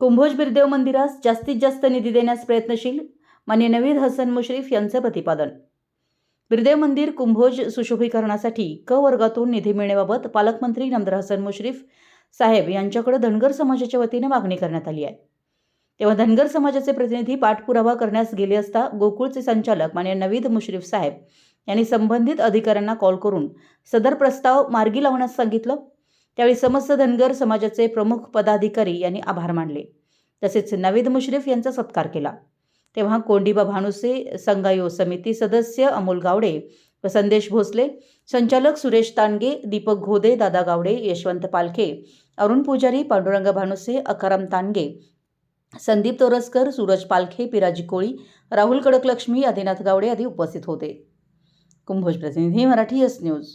कुंभोज बिरदेव मंदिरास जास्तीत जास्त निधी देण्यास प्रयत्नशील मान्य नवीद हसन मुश्रीफ यांचं प्रतिपादन. बिरदेव मंदिर कुंभोज सुशोभीकरणासाठी क वर्गातून निधी मिळण्याबाबत पालकमंत्री नामदार हसन मुश्रीफ साहेब यांच्याकडे धनगर समाजाच्या वतीने मागणी करण्यात आली आहे. तेव्हा धनगर समाजाचे प्रतिनिधी पाठपुरावा करण्यास गेले असता गोकुळचे संचालक मान्य नवीद मुश्रीफ साहेब यांनी संबंधित अधिकाऱ्यांना कॉल करून सदर प्रस्ताव मार्गी लावण्यास सांगितलं. त्यावेळी समस्त धनगर समाजाचे प्रमुख पदाधिकारी यांनी आभार मानले. तसेच नवीद मुश्रीफ यांचा सत्कार केला. तेव्हा कोंडिबा भानुसे संगायो समिती सदस्य अमोल गावडे व संदेश भोसले संचालक सुरेश तानगे दीपक घोदे दादा गावडे यशवंत पालखे अरुण पुजारी पांडुरंग भानुसे अकाराम तांडगे संदीप तोरसकर सूरज पालखे पिराजी कोळी राहुल कडकलक्ष्मी आदिनाथ गावडे आदी उपस्थित होते. कुंभोज प्रतिनिधी मराठी एस न्यूज